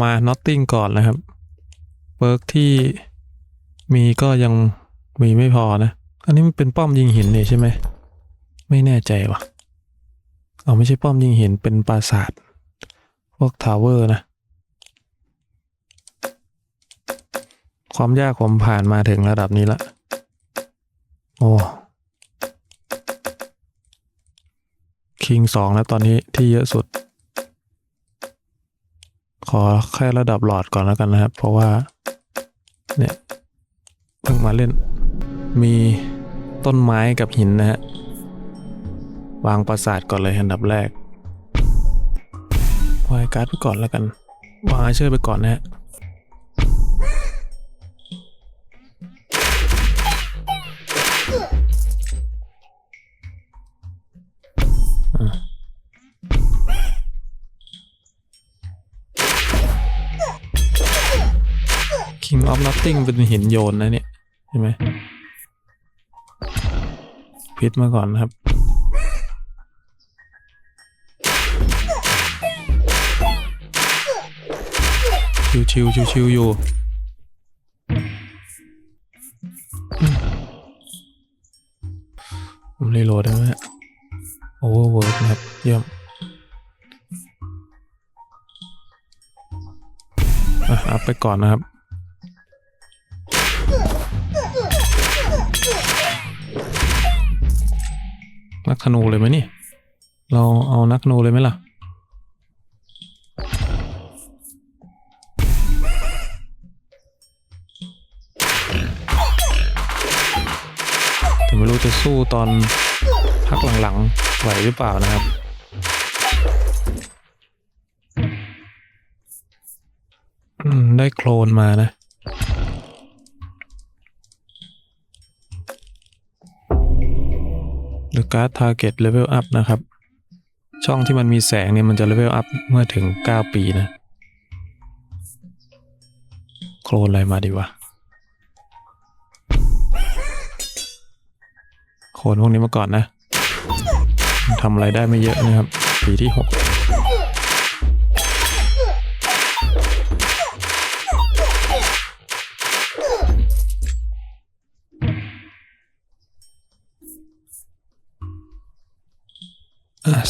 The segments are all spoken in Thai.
มา Notting ก่อนนะครับเวิร์กที่มีก็ยังมีไม่พอนะ อันนี้มันเป็นป้อมยิงหินนี่ใช่ไหม ไม่แน่ใจว่ะเอาไม่ใช่ป้อมยิงหินเป็นปราสาท พวกทาวเวอร์นะ ความยากผมผ่านมาถึงระดับนี้ละ โอ้คิงสองแล้วตอนนี้ที่เยอะสุด ขอแค่ระดับหลอดก่อนแล้วกันนะครับ เพราะว่า เนี่ยเพิ่งมาเล่น มีต้นไม้กับหินนะฮะ วางปราสาทก่อนเลยอันดับแรกวายการ์ดไปก่อนแล้วกัน วางไอเชอร์ไปก่อนนะฮะ King of Nothing เป็นหินโยนนะเนี่ยเห็นไหมพิษมาก่อนนะครับ ชิวชิวชิวชิวๆอยู่อืมผมรีโหลดได้ไหมโอเวอร์เวิร์กนะครับ เยี่ยมอะอัพไปก่อนนะครับ ธนูเลยไหมนี่ เราเอานักธนูเลยไหมล่ะ ไม่รู้จะสู้ตอนพักหลังๆไหวหรือเปล่านะครับอืมได้โคลนมานะ การ์ด Target Level Up นะครับ ช่องที่มันมีแสงเนี่ยมันจะ Level Up เมื่อถึง 9 ปีนะ โคลนอะไรมาดีวะ โคลนพวกนี้มาก่อนนะทำอะไรได้ไม่เยอะนะครับ ปีที่ 6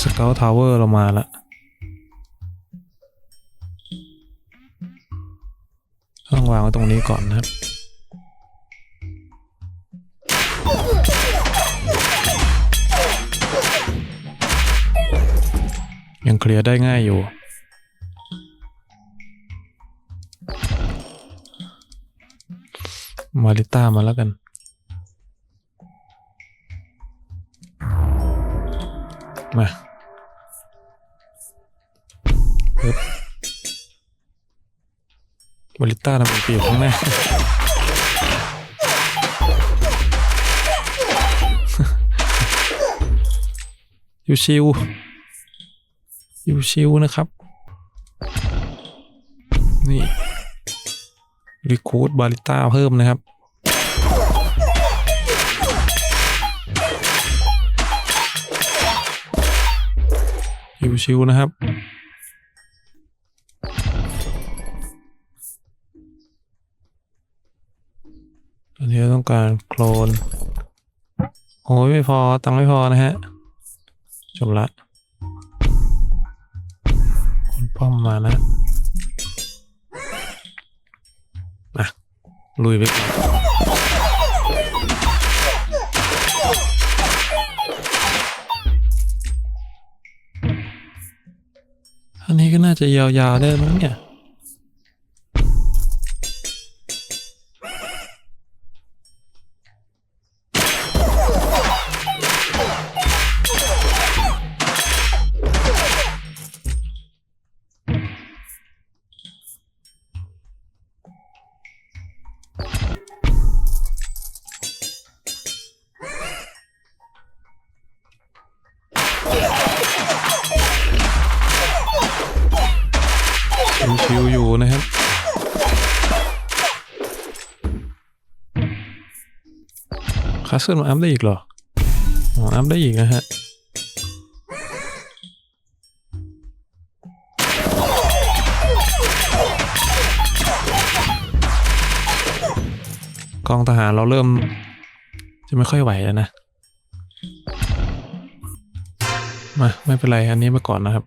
สเกลทาวเวอร์เรามาละต้องวางไว้ตรงนี้ก่อนนะครับยังเคลียร์ได้ง่ายอยู่ มาริต้ามาแล้วกัน มาบริต้าทำเป็นปีกข้างหน้ายูชิวยูชิวนะครับ นี่รีคูดบาริต้าเพิ่มนะครับ ชิวๆนะครับ ตอนนี้เราต้องการโคลน โอ้ยไม่พอ ตังไม่พอนะฮะ จบละคนป้อมมานะมาลุยไปก่อน จะยาวๆได้มั้งเนี่ย คัสเซิลมาอัพได้อีกเหรออ๋ออัพได้อีกนะฮะกองทหารเราเริ่ม จะไม่ค่อยไหวแล้วนะ มา ไม่เป็นไร อันนี้มาก่อนนะครับ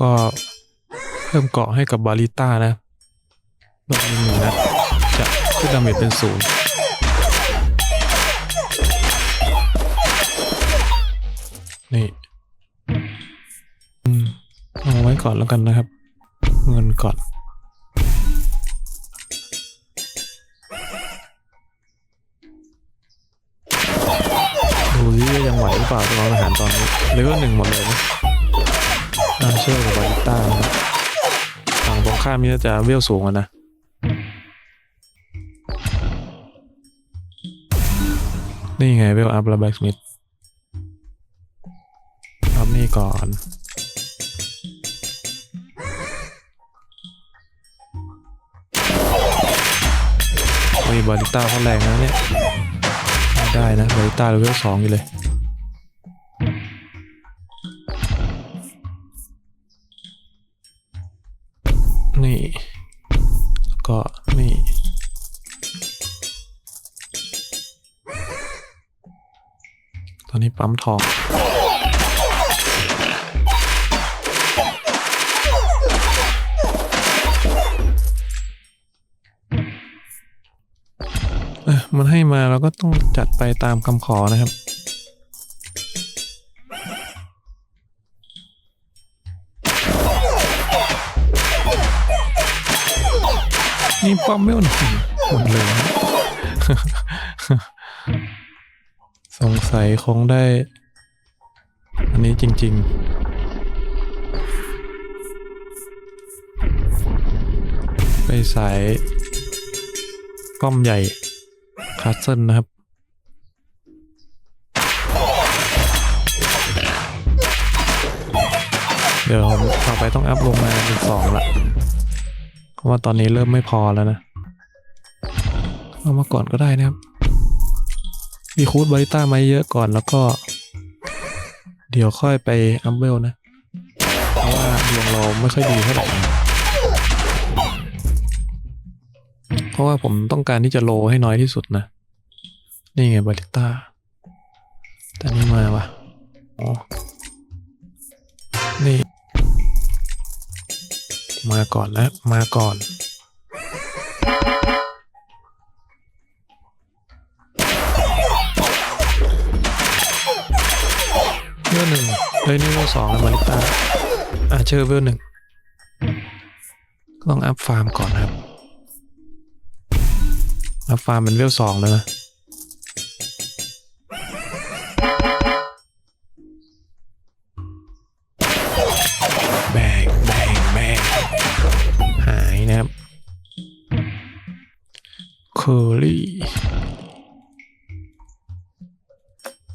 ก็เพิ่มเกาะให้กับบาลิต้านะ โดนหนึ่งนัดจะขึ้นดาเมจเป็นศูนย์นี่อืมเอาไว้ก่อนแล้วกันนะครับ เงินก่อนดูซิว่ายังไหวหรือเปล่าตัวอาหารตอนนี้เลเวลหนึ่งหมดเลยนะอาเชอร์กับบาริต้าครับฝั่งตรงข้ามนี่จะเวลสูงอะนะ นี่ไงเวลอัพแล้วแบ็กสมิธอัพนี่ก่อนโอ้ยบาริต้าเขาแรงนะเนี่ยไม่ได้นะบาริต้าเลเวลสองอยู่เลยนี่ก็ ปั๊มทองมันให้มาเราก็ต้องจัดไปตามคำขอนะครับ นี่ป้อมไม่หนึ่งหมดเลย สัยคงได้ อันนี้จริง ๆไปสายป้อมใหญ่คาสเซิลนะครับ เดี๋ยวผมต่อไปต้องอัพลงมาเป็นสองละเพราะว่าตอนนี้เริ่มไม่พอแล้วนะ เอามาก่อนก็ได้นะครับ มีคูดบาริต้ามาเยอะก่อนแล้วก็ เดี๋ยวค่อยไปอัพเวลนะ เพราะว่าดวงเราไม่ค่อยดีเท่าไหร่เพราะว่าผมต้องการที่จะโลให้น้อยที่สุดนะ นี่ไงบาริต้าแต่นี่มาวะอ๋อนี่ มาก่อนนะมาก่อน เฮ้ยนี่เวลสองแล้วบาริต้าอ่าเชอร์เวลหนึ่งต้องอัพฟาร์มก่อนครับ อัพฟาร์มเป็นเวลสองแล้วนะ แบงแบงแบงหายนะครับเคอรี่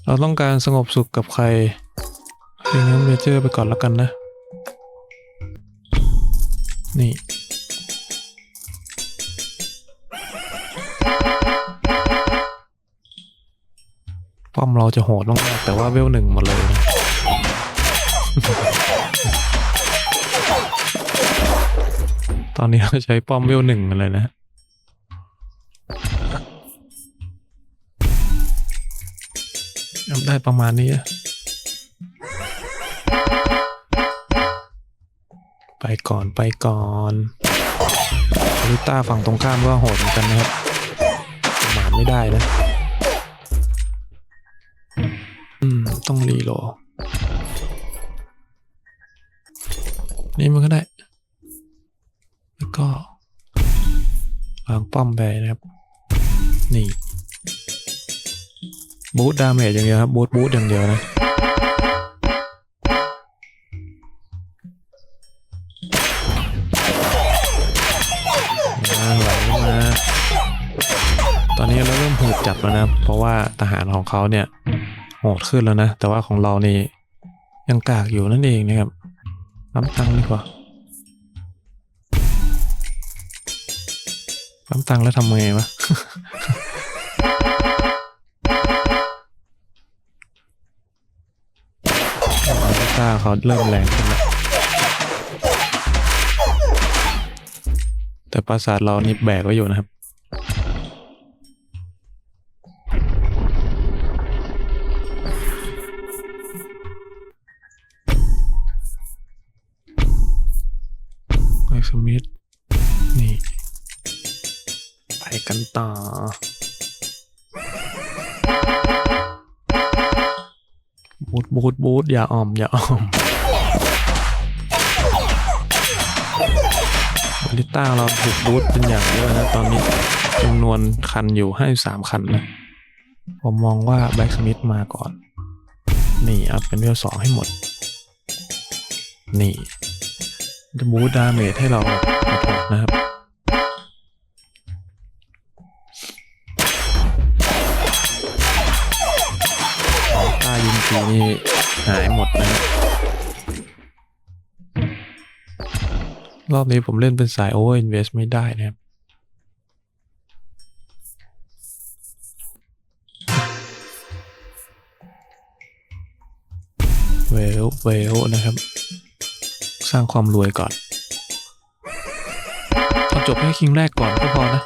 เราต้องการสงบสุขกับใคร เพลงนั้นเมเจอร์ไปก่อนแล้วกันนะ นี่ ป้อมเราจะโหดมากๆแต่ว่าเวลหนึ่งหมดเลยนะตอนนี้เราใช้ป้อมเวลหนึ่งกันเลยนะได้ประมาณนี้ ไปก่อนไปก่อนลิต้าฝั่งตรงข้ามก็โหดเหมือนกันนะครับประมาทไม่ได้นะ อืม ต้องรีโหลนี่มันก็ได้ แล้วก็วางป้อมไปนะครับ นี่ บูทดาเมจอย่างเดียวครับ บูทบูทอย่างเดียวนะ ไหลมา ตอนนี้เราเริ่มหืดจับแล้วนะ เพราะว่าทหารของเขาเนี่ยโหดขึ้นแล้วนะ แต่ว่าของเรานี่ยังกากอยู่นั่นเองนะครับปั๊มตังดีกว่าปั๊มตังแล้วทำไงวะออต้าเขาเริ่มแรงขึ้น แต่ปราสาทเรานี่แบกไว้อยู่นะครับ ไอสมิธนี่ ไปกันต่อบูทบูทบูทอย่าอ่อม อย่าอ่อม บริต้าเราถูกบูทเป็นอย่างเยอะนะตอนนี้จำนวนคันอยู่ให้สามคันนะผมมองว่าแบ็กสมิธมาก่อน นี่อัพเป็นเวลสองให้หมด นี่จะบูทดาเมจให้เรานะครับถ้ายิงทีนี่หายหมดนะครับ รอบนี้ผมเล่นเป็นสาย Over Invest ไม่ได้นะครับ เวล เวล นะครับ สร้างความรวยก่อนเอาจบให้คิงแรกก่อนก็พอนะ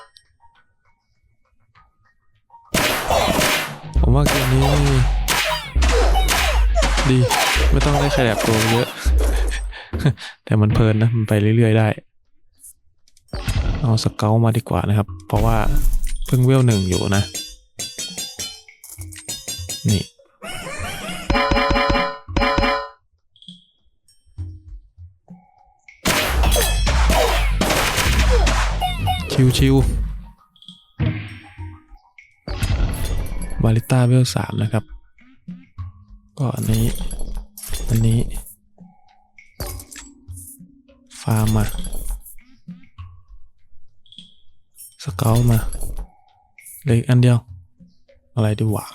ผมว่าเกมนี้ ดี ไม่ต้องได้ขยับตัวเยอะ แต่มันเพลินนะ มันไปเรื่อยๆได้ เอาสเกลมาดีกว่านะครับ เพราะว่าเพิ่งเวลหนึ่งอยู่นะ นี่ ชิวๆบาริต้าเวลสามนะครับ ก็อันนี้ อันนี้าร์มมา สเกลมาเหลยอันเดียว อะไรดีวะ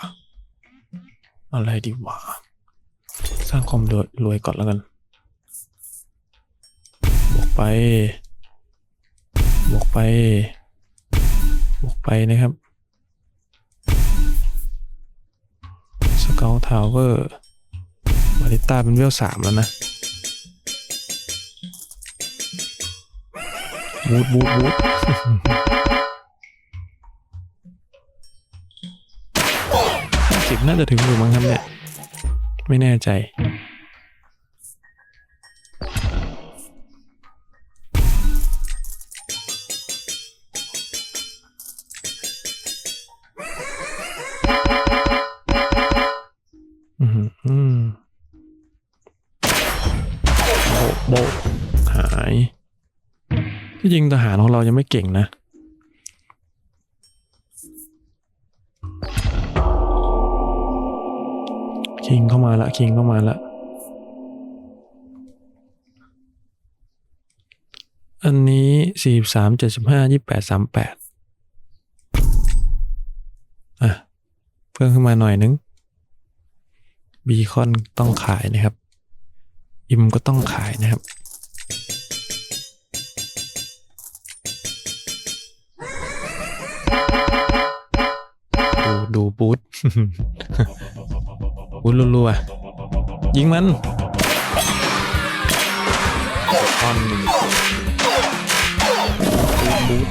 อะไรดีวะ สร้างความรวยรวยก่อนแล้วกัน บวกไป บวกไป บวกไปนะครับสเกลทาวเวอร์บาริต้าเป็นเวลสามแล้วนะ บูดบูดบูทห้าสิบน่าจะถึงอยู่มั้งครับเนี่ย ไม่แน่ใจ ที่จริงทหารของเรายังไม่เก่งนะคิงเข้ามาละคิงเข้ามาละอันนี้สี่สามเจ็ดสิบห้ายี่แปดสามแปดอะ เพิ่มขึ้นมาหน่อยนึงบีคอนต้องขายนะครับ อิมก็ต้องขายนะครับ ดูบูทบูทรัวๆยิงมันตอนหนึ่งบูทบูท